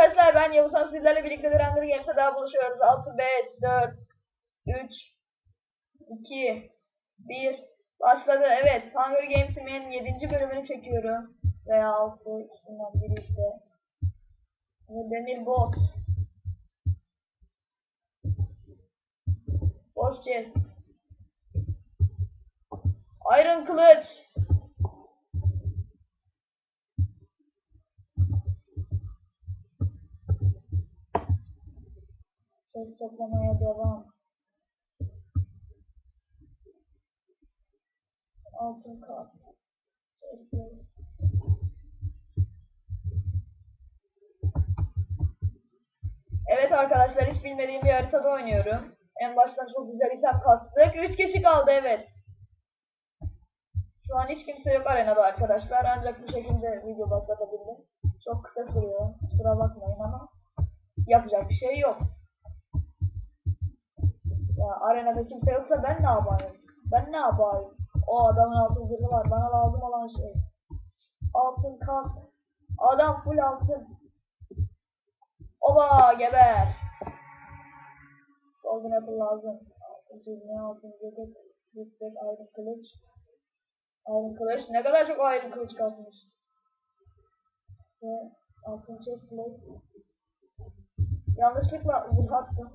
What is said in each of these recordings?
arkadaşlar ben Yavuzhan sizlerle birlikte bir Hunger Games'e daha buluşuyoruz. 6, 5, 4, 3, 2, 1. Başladı. Evet Hunger Games'imin 7. bölümünü çekiyorum. Veya 6 ikisinden biri işte. Demir Bot. Boş chest. Iron Kılıç. Ses toplamaya devam. Altın. Sesler. Evet arkadaşlar hiç bilmediğim bir haritada oynuyorum. En baştan çok güzel item kastık. 3 kişi kaldı evet. Şu an hiç kimse yok arenada arkadaşlar. Ancak bu şekilde video başlatabildim. Çok kısa sürüyor. Kusura bakmayın ama yapacak bir şey yok. Arenada kimse yoksa ben ne yapayım? Ben ne yapayım? O adamın altın zırhı var. Bana lazım olan şey. Altın kask. Adam full altın. Oba geber. Golden apple lazım. Altın çizme, altın ceket, yüksek, ayrı kılıç. Ayrı kılıç. Ne kadar çok ayrı kılıç kalmış. Ve altın chest plate. Yanlışlıkla zırh attım.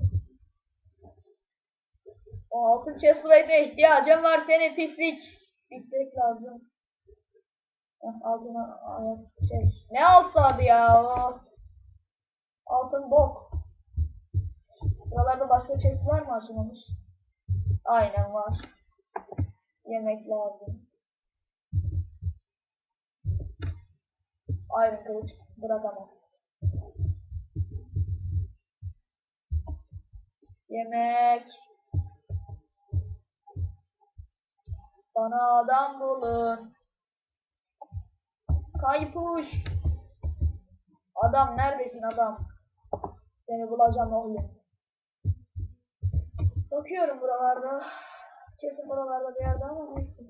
O altın chestplate'e ihtiyacım var senin pislik. Pislik lazım. Heh, altın ayak şey. Ne alsadı ya o? Altın bok. Buralarda başka chest var mı açılmamış? Aynen var. Yemek lazım. Iron kılıç bırakamam. Yemek. Bana adam bulun. Kaypuş. Adam neredesin adam? Seni bulacağım oğlum. Bakıyorum buralarda. Kesin buralarda bir yerde ama neyse.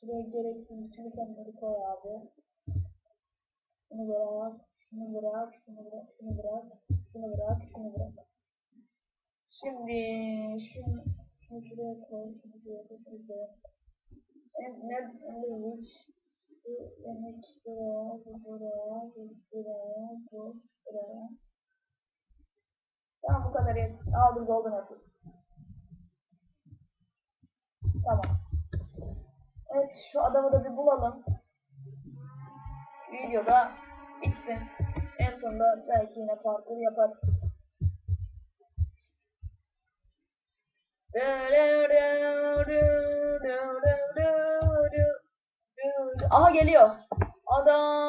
Şuraya gerekli bütün itemleri koy abi. Şunu bırak, şunu bırak, şunu bırak, şunu bırak, şunu bırak, şunu bırak. Şimdi şunu, şunu şuraya koy. Ne, hiç. Bu yemek buraya, bu buraya, bu buraya, bu buraya. Tamam bu kadar yeter. Aldım golden apple. Tamam. Evet şu adamı da bir bulalım. Videoda bitsin. En sonunda belki yine parkur yaparız. Aha geliyor. Adam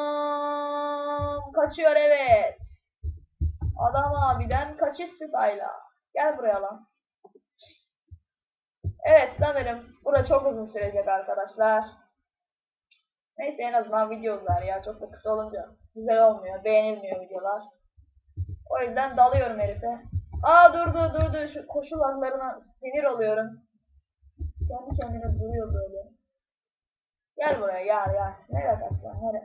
kaçıyor evet. Adam abiden kaçış sırayla. Gel buraya lan. Evet sanırım bura çok uzun sürecek arkadaşlar. Neyse en azından video uzar ya. Çok da kısa olunca güzel olmuyor. Beğenilmiyor videolar. O yüzden dalıyorum herife. Aa durdu durdu. Şu koşu laglarına sinir oluyorum. Kendi kendine duruyor böyle. Gel buraya gel gel. Nereye kaçacaksın nereye?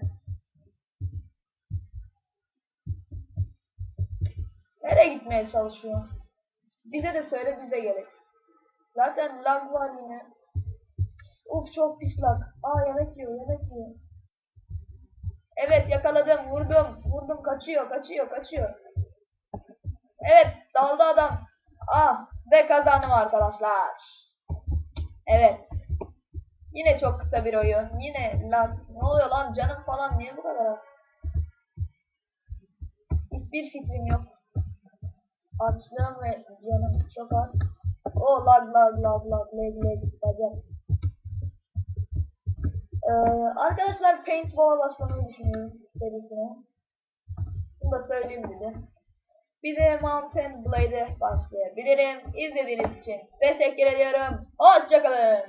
Nereye gitmeye çalışıyor? Bize de söyle biz de gerek. Zaten lag var yine. Uf çok pis lag. Aa yemek yiyor yemek yiyor. Evet yakaladım vurdum. Vurdum kaçıyor kaçıyor kaçıyor. Evet daldı adam. Ah ve kazandım arkadaşlar. Evet. Yine çok kısa bir oyun. Yine lag. Ne oluyor lan canım falan niye bu kadar az? Hiçbir fikrim yok. Açlığım ve canım çok az. O lag lag lag lag lag lag bacak. Ee, arkadaşlar paintball'a başlamayı düşünüyorum serisine. Bunu da söyleyeyim dedim. Bir de Mountain Blade'e başlayabilirim. İzlediğiniz için teşekkür ediyorum. Hoşçakalın.